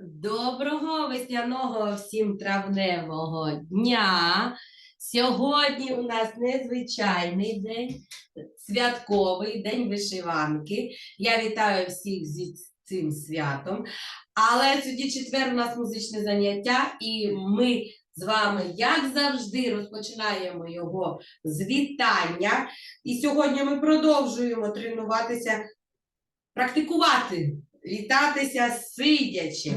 Доброго весняного всім травневого дня. Сьогодні у нас незвичайний день, святковий день вишиванки. Я вітаю всіх зі цим святом. Але тоді четвер у нас музичне заняття, і ми з вами, як завжди, розпочинаємо його з вітання. І сьогодні ми продовжуємо тренуватися, практикувати, Літатися сидячи.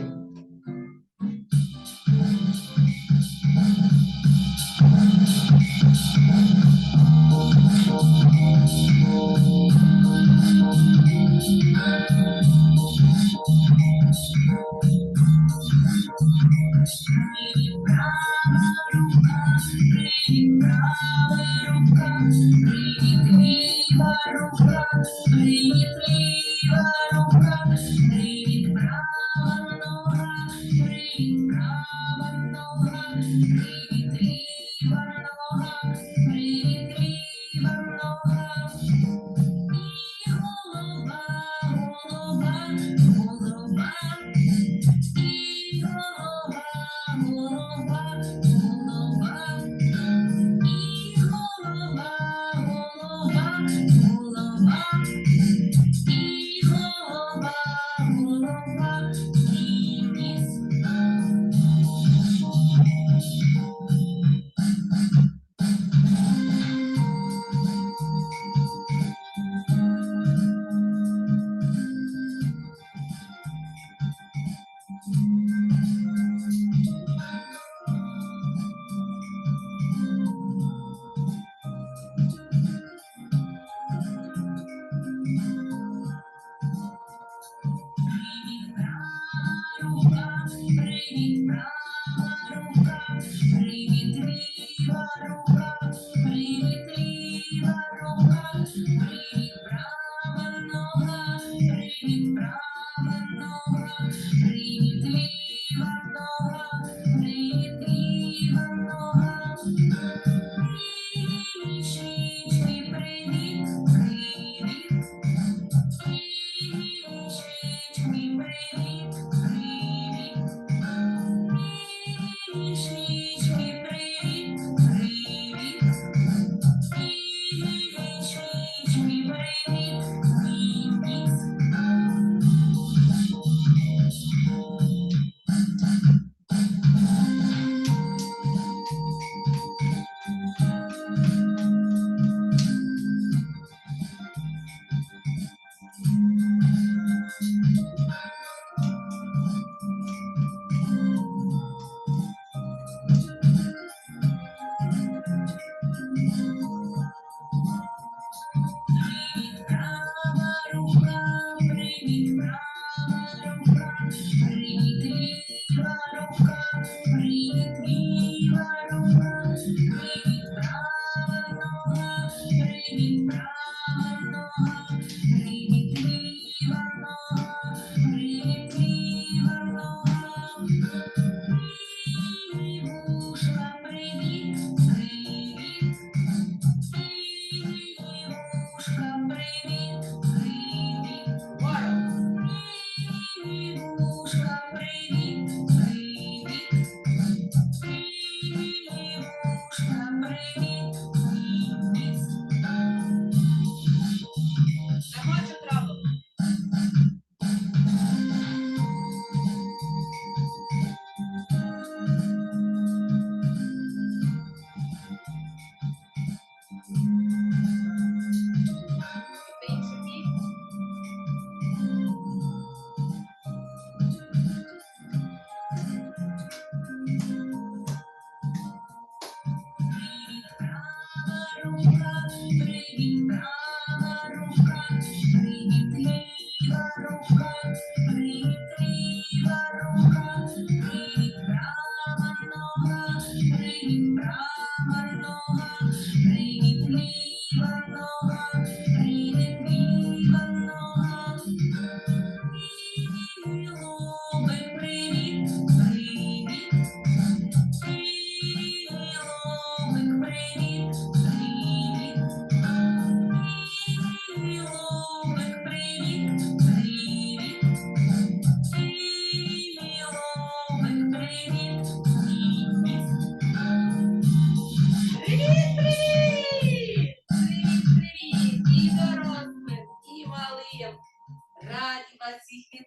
Thank you. Varuka, Dimitri Varuka, Dimitri Varuka, Dimitri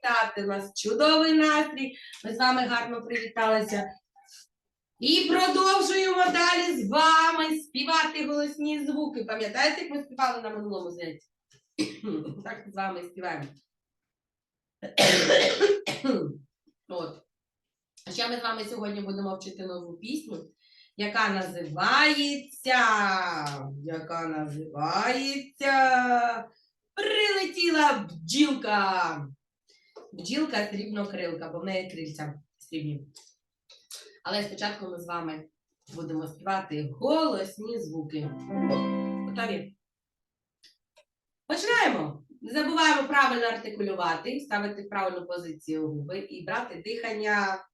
вітати. У нас чудовий настрій. Ми з вами гарно привіталися. І продовжуємо далі з вами співати голосні звуки. Пам'ятаєте, як ми співали на минулому занятті? Так з вами співаємо. От. А ще ми з вами сьогодні будемо вчити нову пісню, яка називається. Яка називається Прилетіла бджілка. Бджілка срібнокрилка, бо в неї крильця срібні. Але спочатку ми з вами будемо співати голосні звуки. Готові? Починаємо. Не забуваємо правильно артикулювати, ставити правильну позицію губи і брати дихання.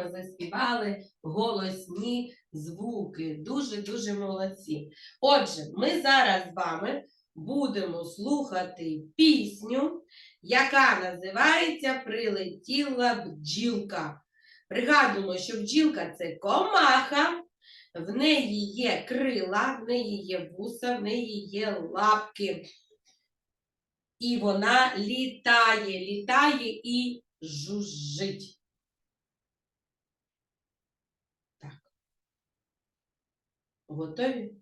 Гарно ми заспівали голосні звуки. Дуже-дуже молодці. Отже, ми зараз з вами будемо слухати пісню, яка називається Прилетіла бджілка. Пригадуємо, що бджілка це комаха, в неї є крила, в неї є вуса, в неї є лапки. І вона літає, літає і жужжить. Готові?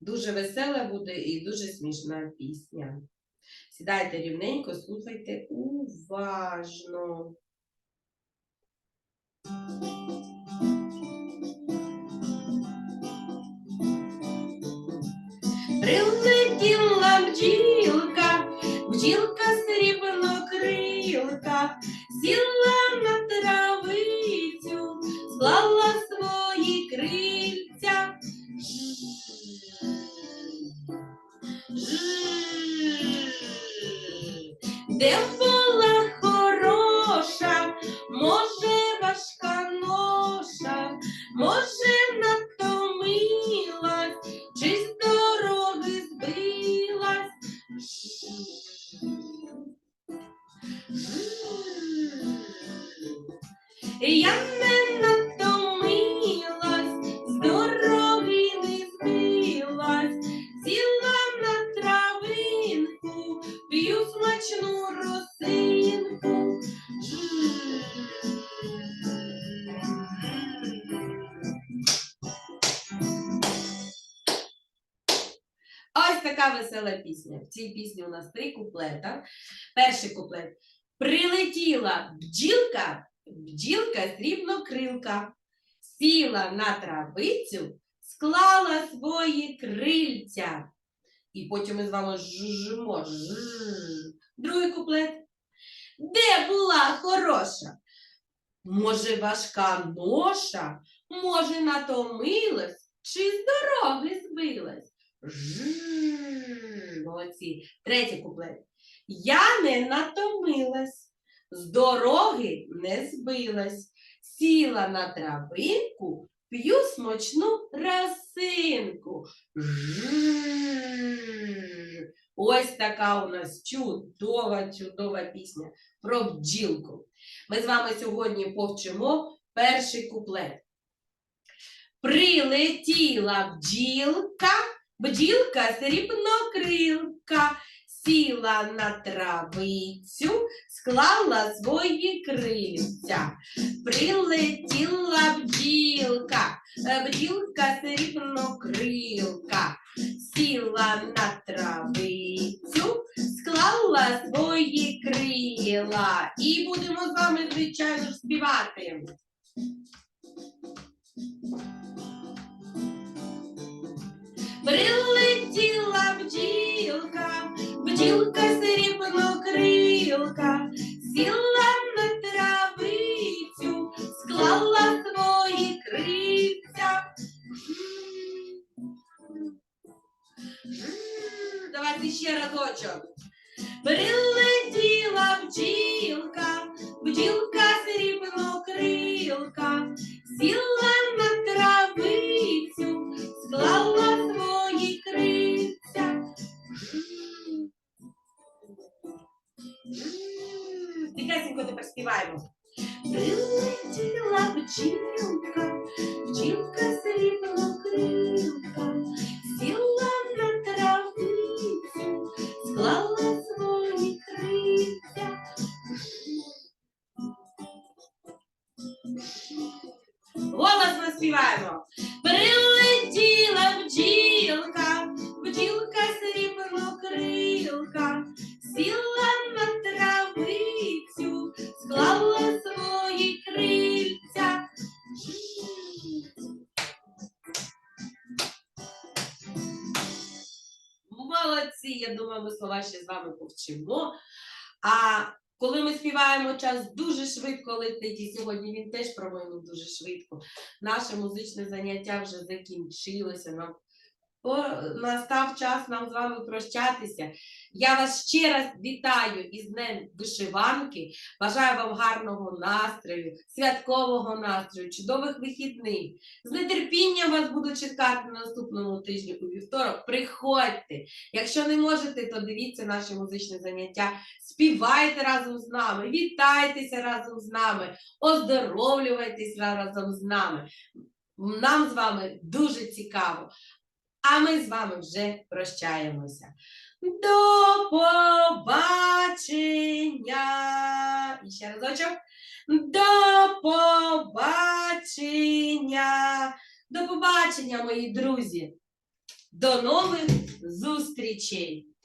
Дуже весела буде і дуже смішна пісня. Сідайте рівненько, слухайте уважно. Прилетіла бджілка, бджілка срібнокрилка, сіла на травицю, склала Я не натомилась, з дороги не збилась, сіла на травинку, п'ю смачну росинку. Ось така весела пісня. В цій пісні у нас три куплета. Перший куплет. Прилетіла бджілка, бджілка срібнокрилка, сіла на травицю, склала свої крильця. І потім ми з вами жжимо. жж. Другий куплет. Де була хороша? Може, важка ноша, може, натомилась, чи з дороги збилась? Молодці. Третій куплет. Я не натомилась, з дороги не збилась, сіла на травинку, п'ю смачну росинку. Ось така у нас чудова, чудова пісня про бджілку. Ми з вами сьогодні повчимо перший куплет. Прилетіла бджілка, бджілка срібнокрилка, сіла на травицю, склала свої крильця. Прилетіла бджілка, е, бджілка срібнокрилка, сіла на травицю, склала свої крила. І будемо з вами, звичайно, співати. Прилетіла бджілка, бджілка срібнокрилка, сіла Тихесенько тепер співаємо. Прилетіла бджілка, бджілка ми слова ще з вами повчимо. А коли ми співаємо, час дуже швидко летить, і сьогодні він теж, по-моєму, дуже швидко. Наше музичне заняття вже закінчилося. Нам настав час нам з вами прощатися. Я вас ще раз вітаю із Днем вишиванки. Бажаю вам гарного настрою, святкового настрою, чудових вихідних. З нетерпінням вас буду чекати на наступному тижні у вівторок. Приходьте. Якщо не можете, то дивіться наші музичні заняття. Співайте разом з нами, вітайтеся разом з нами, оздоровлювайтесь разом з нами. Нам з вами дуже цікаво. А ми з вами вже прощаємося. До побачення. І ще разочок. До побачення. До побачення, мої друзі. До нових зустрічей.